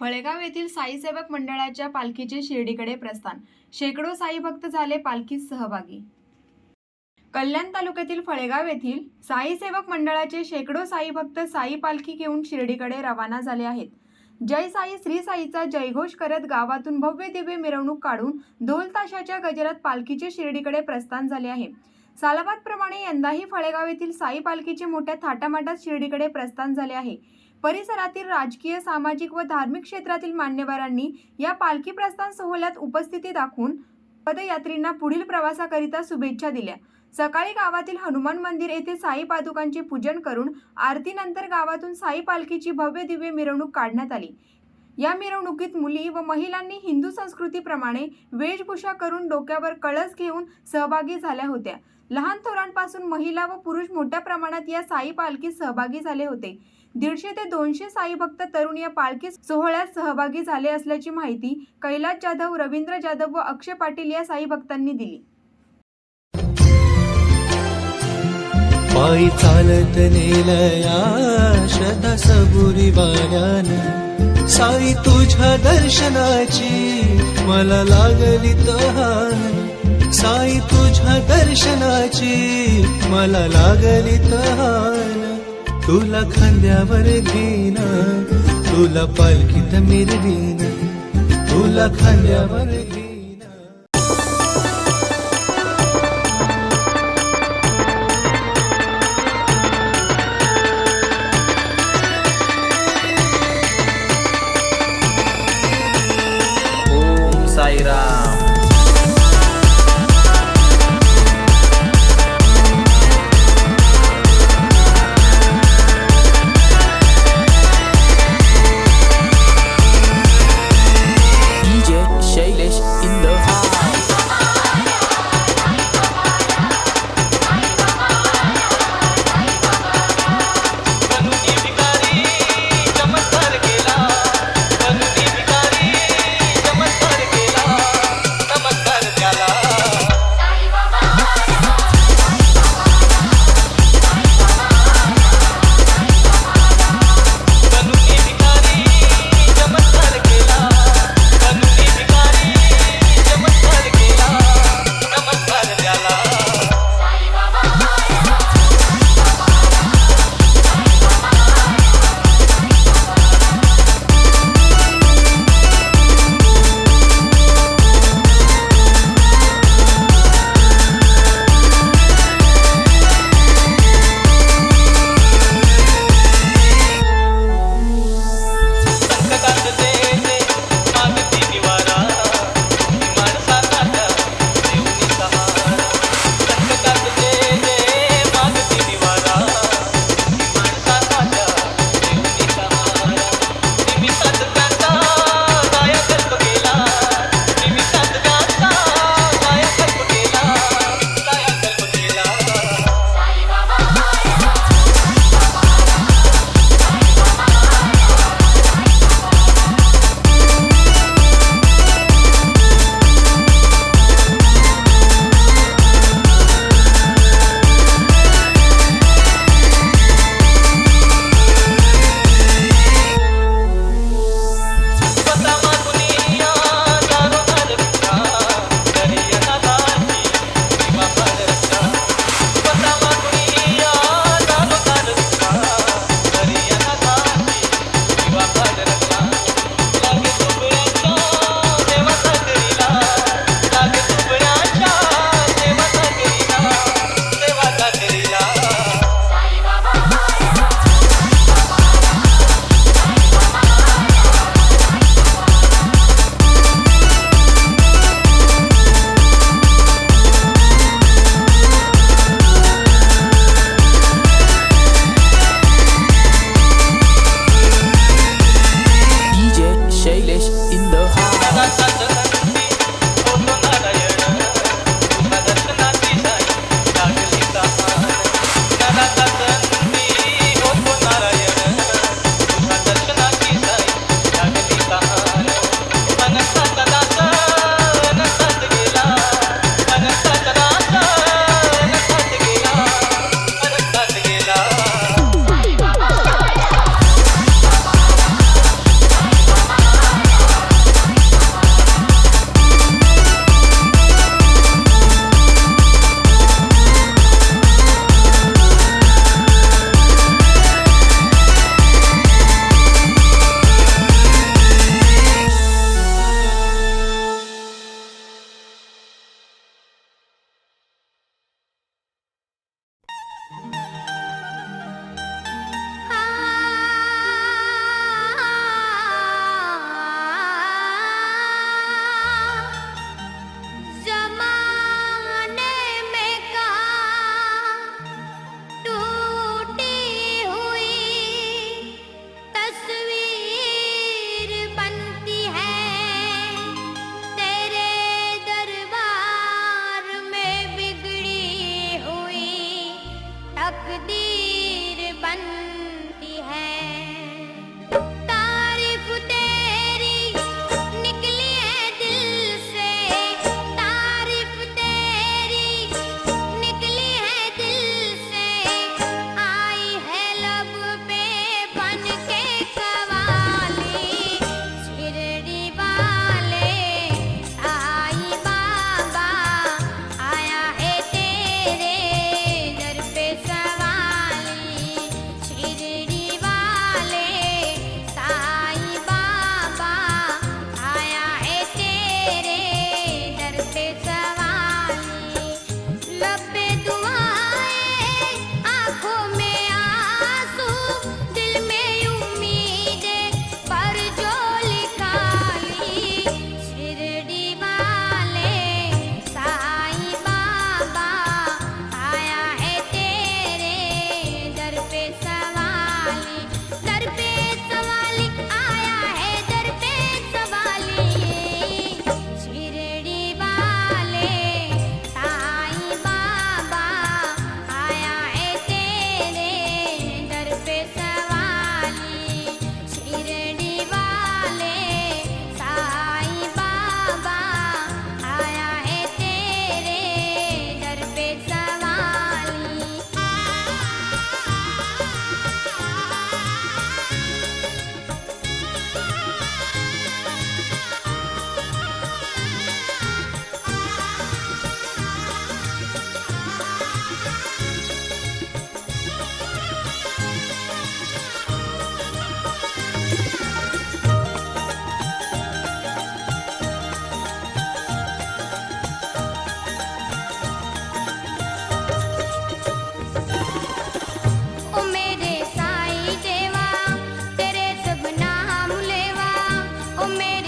फळेगाव येथील साई सेवक मंडळाच्या पालखीचे शिर्डीकडे प्रस्थान. शेकडो साई भक्त झाले पालखीत सहभागी. कल्याण तालुक्यातील फळेगाव येथील साई सेवक मंडळाचे शेकडो साई भक्त साई पालखी घेऊन शिर्डीकडे रवाना झाले आहेत. जय साई श्री साईचा जयघोष करत गावातून भव्य दिव्य मिरवणूक काढून ढोल ताशाच्या गजरात पालखीचे शिर्डीकडे प्रस्थान झाले आहे. सालाबादप्रमाणे यंदाही फळेगाव येथील साई पालखीचे मोठ्या थाटामाटात शिर्डीकडे प्रस्थान झाले आहे. परिसरातील राजकीय सामाजिक व धार्मिक क्षेत्रातील मान्यवरांनी या पालखी प्रस्थान सोहळ्यात उपस्थिती दाखवून पदयात्रींना पुढील प्रवासाकरिता शुभेच्छा दिल्या. सकाळी गावातील हनुमान मंदिर येथे साई पादुकांचे पूजन करून आरतीनंतर गावातून साई पालखीची भव्य दिव्य मिरवणूक काढण्यात आली. या मिरवणुकीत मुली व महिलांनी हिंदू संस्कृतीप्रमाणे वेशभूषा करून डोक्यावर कळस घेऊन सहभागी झाल्या होत्या. लहान थोरांपासून महिला व पुरुष मोठ्या प्रमाणात या साई पालखीत सहभागी झाले होते. दीडशे ते दोनशे साईभक्त तरुण या पालखी सोहळ्यात सहभागी झाले असल्याची माहिती कैलास जाधव रवींद्र जाधव व अक्षय पाटील या साई भक्तांनी दिली. पायी चालत नेलया श्रद्धा सबुरी साई तुझ्या दर्शनाची मला लागली तहान. साई तुझ्या दर्शनाची मला लागली तहान. तुला खांद्यावर घेईन तुला पालखीत मिरवीन तुला खांद्यावर घेईन. ओम साईराम.